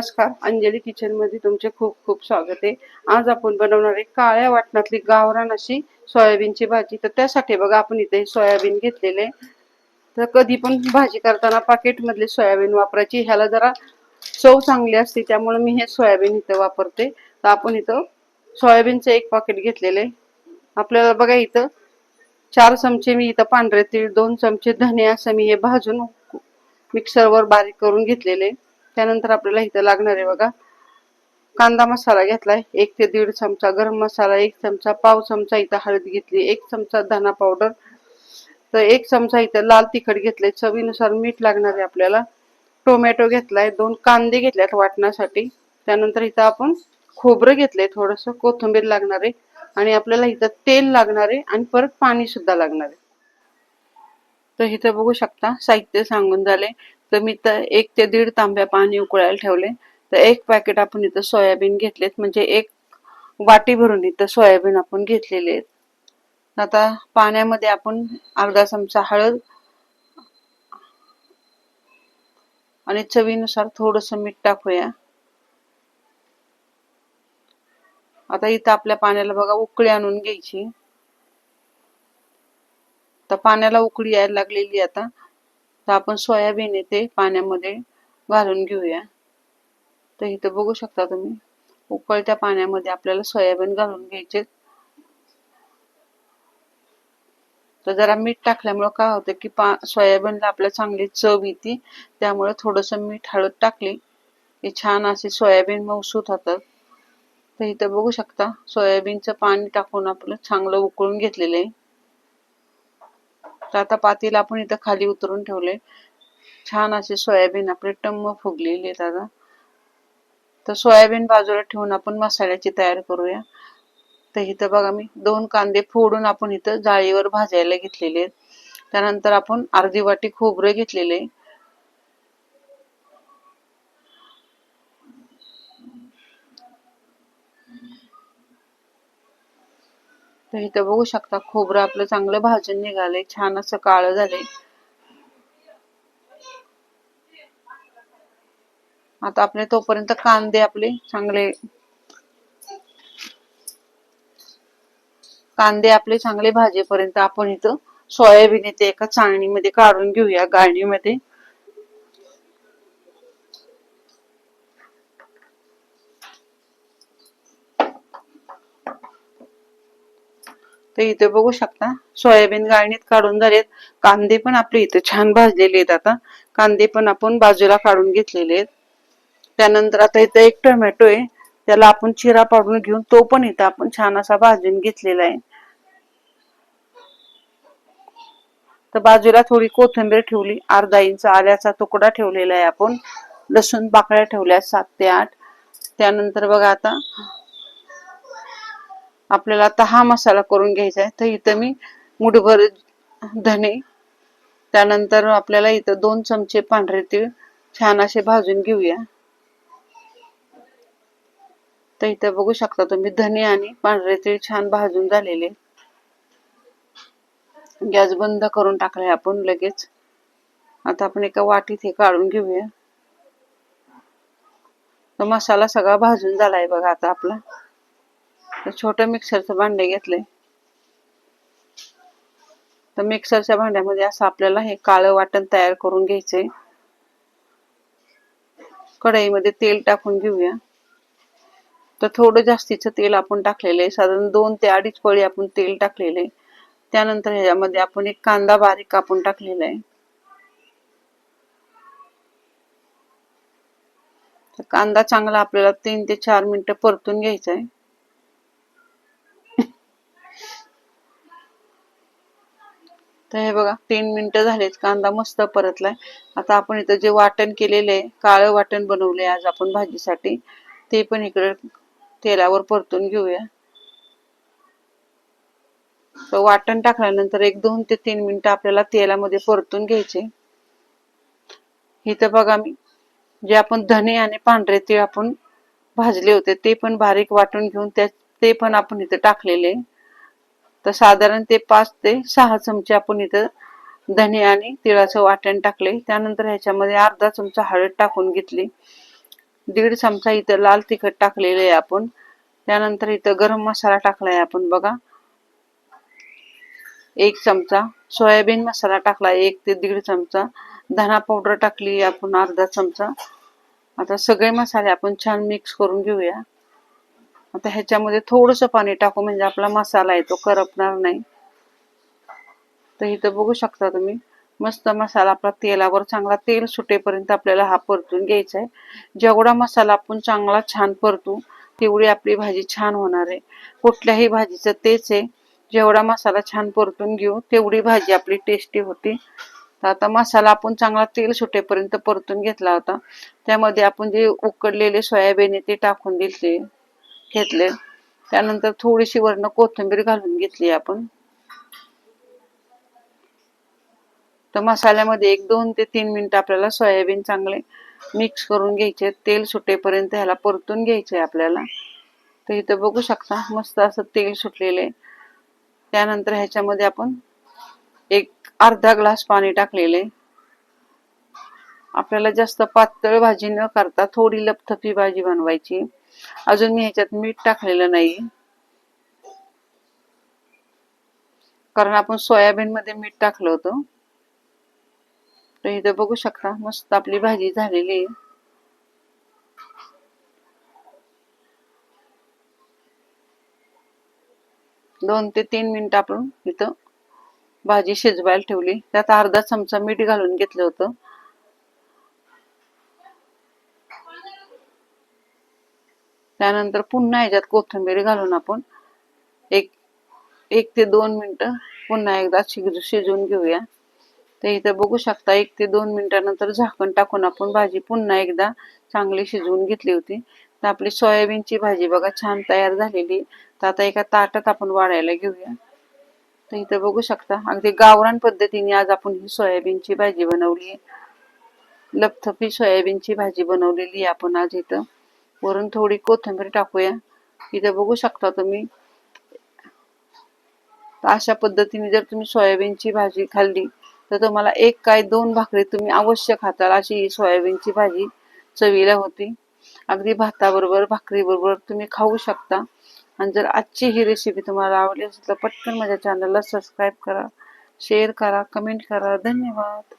नमस्कार. अंजली किचनमध्ये तुमचे खूप खूप स्वागत आहे. आज आपण बनवणार आहे काळ्या वाटणातली गावरान अशी सोयाबीनची भाजी. तर त्यासाठी बघा आपण इथे सोयाबीन घेतलेले तर कधी पण भाजी करताना पाकिट मधले सोयाबीन वापरायची. ह्याला जरा चव चांगली असते त्यामुळे मी हे सोयाबीन इथं वापरते. तर आपण इथं सोयाबीनचं एक पाकिट घेतलेले आपल्याला बघा इथं चार चमचे मी इथं पांढरे तीळ दोन चमचे धने असं मी हे भाजून मिक्सरवर बारीक करून घेतलेले त्यानंतर आपल्याला इथं लागणार आहे बघा. कांदा मसाला घेतलाय. एक ते दीड चमचा गरम मसाला एक चमचा पाव चमचा इथं हळद घेतली एक चमचा धना पावडर. तर एक चमचा इथं लाल तिखट घेतले चवीनुसार मीठ लागणार आहे आपल्याला. टोमॅटो घेतलाय. दोन कांदे घेतल्यात वाटण्यासाठी. त्यानंतर इथं आपण खोबरं घेतलंय. थोडस कोथिंबीर लागणार आहे. आणि आपल्याला इथं तेल लागणार आहे आणि परत पाणी सुद्धा लागणार आहे. तर इथं बघू शकता साहित्य सांगून झाले तर मी तर एक ते दीड तांब्या पाणी उकळायला ठेवले. तर एक पॅकेट आपण इथं सोयाबीन घेतलेत. म्हणजे एक वाटी भरून इथं सोयाबीन आपण घेतलेले आहेत. आता पाण्यामध्ये आपण अर्धा चमचा हळद आणि चवीनुसार थोडस मीठ टाकूया. आता इथं आपल्या पाण्याला बघा उकळी आणून घ्यायची. तर पाण्याला उकळी यायला लागलेली आता. तर आपण सोयाबीन येते पाण्यामध्ये घालून घेऊया. तर इथं बघू शकता तुम्ही उकळत्या पाण्यामध्ये आपल्याला सोयाबीन घालून घ्यायचे. तर जरा मीठ टाकल्यामुळं काय होतं की पा सोयाबीनला आपल्या चांगली चव येते. त्यामुळे थोडस मीठ हळद टाकली की छान असे सोयाबीन मऊसूत होतात तर इथं बघू शकता सोयाबीनचं पाणी टाकून आपलं चांगलं उकळून घेतलेलं आहे. तर आता पातेला आपण इथं खाली उतरून ठेवले छान असे सोयाबीन आपले टम्म फुगलेले आहेत आता. तर सोयाबीन बाजूला ठेवून आपण मसाल्याची तयार करूया. तर इथं बघा मी दोन कांदे फोडून आपण इथं जाळीवर भाजायला घेतलेले आहेत. त्यानंतर आपण अर्धी वाटी खोबरं घेतलेले आहे. तर इथं बघू शकता खोबरं आपलं चांगलं भाजून निघालंय. छान असं काळं झालंय. आता आपले तोपर्यंत कांदे आपले चांगले कांदे आपले चांगले भाजेपर्यंत आपण इथं सोयाबीन येते एका चाळणीमध्ये काढून घेऊया गाळणीमध्ये तर इथे बघू शकता सोयाबीन गाळणीत काढून झालेत. कांदे पण आपले इथे छान भाजलेले आहेत आता. कांदे पण आपण बाजूला काढून घेतलेले आहेत. त्यानंतर आता इथं एक टोमॅटो आहे. त्याला आपण चिरा पाडून घेऊन तो पण इथं आपण छान असा भाजून घेतलेला आहे. तर बाजूला थोडी कोथिंबीर ठेवली. अर्धा इंच आल्याचा तुकडा ठेवलेला आहे आपण. लसूण पाकळ्या ठेवल्या सात ते आठ. त्यानंतर बघा आता आपल्याला आता हा मसाला करून घ्यायचा आहे. तर इथं मी मुठभर धने त्यानंतर आपल्याला इथं दोन चमचे पांढरे तीळ छान असे भाजून घेऊया. तर इथं बघू शकता तुम्ही धने आणि पांढरे तीळ छान भाजून झालेले. गॅस बंद करून टाकलाय आपण लगेच. आता आपण एका वाटीत हे काढून घेऊया. तर मसाला सगळा भाजून झालाय बघा आता आपला. तर छोटं मिक्सरचं भांडे घेतले तर मिक्सरच्या भांड्यामध्ये असं आपल्याला हे काळं वाटण तयार करून घ्यायचंय. कढईमध्ये तेल टाकून घेऊया. तर थोडं जास्तीचं तेल आपण टाकलेलं आहे. साधारण दोन ते अडीच पळी आपण तेल टाकलेलं आहे. त्यानंतर ह्याच्यामध्ये आपण एक कांदा बारीक कापून टाकलेला आहे. कांदा चांगला आपल्याला तीन ते चार मिनिटं परतून घ्यायचा आहे. तर हे बघा तीन मिनिटं झालेत कांदा मस्त परतलाय. आता आपण इथं जे वाटण केलेलं आहे काळं वाटण बनवलंय आज आपण भाजीसाठी ते पण इकडे तेलावर परतून घेऊया. तर वाटण टाकल्यानंतर एक दोन ते तीन मिनिटं आपल्याला तेलामध्ये परतून घ्यायचे. इथं बघा मी जे आपण धने आणि पांढरे तीळ आपण भाजले होते ते पण बारीक वाटून घेऊन त्या ते पण आपण इथं टाकलेले तर साधारण ते पाच ते सहा चमचे आपण इथं धने आणि तिळाचं वाटण टाकले त्यानंतर ह्याच्यामध्ये अर्धा चमचा हळद टाकून घेतली. दीड चमचा इथं लाल तिखट टाकलेलं आहे आपण. त्यानंतर इथं गरम मसाला टाकलाय आपण बघा. एक चमचा सोयाबीन मसाला टाकला एक ते दीड चमचा. धना पावडर टाकली आपण अर्धा चमचा. आता सगळे मसाले आपण छान मिक्स करून घेऊया. आता ह्याच्यामध्ये थोडस पाणी टाकू म्हणजे आपला मसाला आहे तो करपणार नाही. तर इथं बघू शकता तुम्ही मस्त मसाला आपला तेलावर चांगला तेल सुटेपर्यंत आपल्याला हा परतून घ्यायचा आहे. जेवढा मसाला आपण चांगला छान परतू तेवढी आपली भाजी छान होणार आहे. कुठल्याही भाजीचं तेच आहे जेवढा मसाला छान परतून घेऊ तेवढी भाजी आपली टेस्टी होती. तर आता मसाला आपण चांगला तेल सुटेपर्यंत परतून घेतला होता. त्यामध्ये आपण जे उकडलेले सोयाबीन आहे ते टाकून दिले घेतले. त्यानंतर थोडीशी वरण कोथिंबीर घालून घेतली आपण. तर मसाल्यामध्ये एक दोन ते तीन मिनिट आपल्याला सोयाबीन चांगले मिक्स करून घ्यायचे. तेल सुटेपर्यंत ह्याला परतून घ्यायचे आपल्याला. तर इथं बघू शकता मस्त असं तेल सुटलेले. त्यानंतर ह्याच्यामध्ये आपण एक अर्धा ग्लास पाणी टाकलेले. आपल्याला जास्त पातळ भाजी न करता थोडी लपथपी भाजी बनवायची. अजून मी ह्याच्यात मीठ टाकलेलं नाही कारण आपण सोयाबीन मध्ये मीठ टाकलं होतं. तर इथं बघू शकता मस्त आपली भाजी झालेली आहे. दोन ते तीन मिनिट आपण इथं भाजी शिजवायला ठेवली. त्यात अर्धा चमचा मीठ घालून घेतलं होतं. त्यानंतर पुन्हा याच्यात कोथिंबीर घालून आपण एक एक ते दोन मिनटं पुन्हा एकदा शिज शिजवून घेऊया. तर इथं बघू शकता एक ते दोन मिनिटानंतर झाकण टाकून आपण भाजी पुन्हा एकदा चांगली शिजवून घेतली होती. तर आपली सोयाबीनची भाजी बघा छान तयार झालेली तर आता एका ताटात आपण वाढायला घेऊया. तर इथं बघू शकता अगदी गावरान पद्धतीने आज आपण ही सोयाबीनची भाजी बनवली आहे. लपथपी सोयाबीनची भाजी बनवलेली आहे आपण आज इथं. वरून थोडी कोथिंबीर टाकूया. इथं बघू शकता तुम्ही. अशा पद्धतीने जर तुम्ही सोयाबीनची भाजी खाल्ली तर तुम्हाला एक काय दोन भाकरी तुम्ही अवश्य खाताल अशी ही सोयाबीनची भाजी चवीला होती. अगदी भाताबरोबर भाकरीबरोबर तुम्ही खाऊ शकता. आणि जर आजची ही रेसिपी तुम्हाला आवडली असेल तर पटकन माझ्या चॅनलला सबस्क्राईब करा शेअर करा कमेंट करा. धन्यवाद.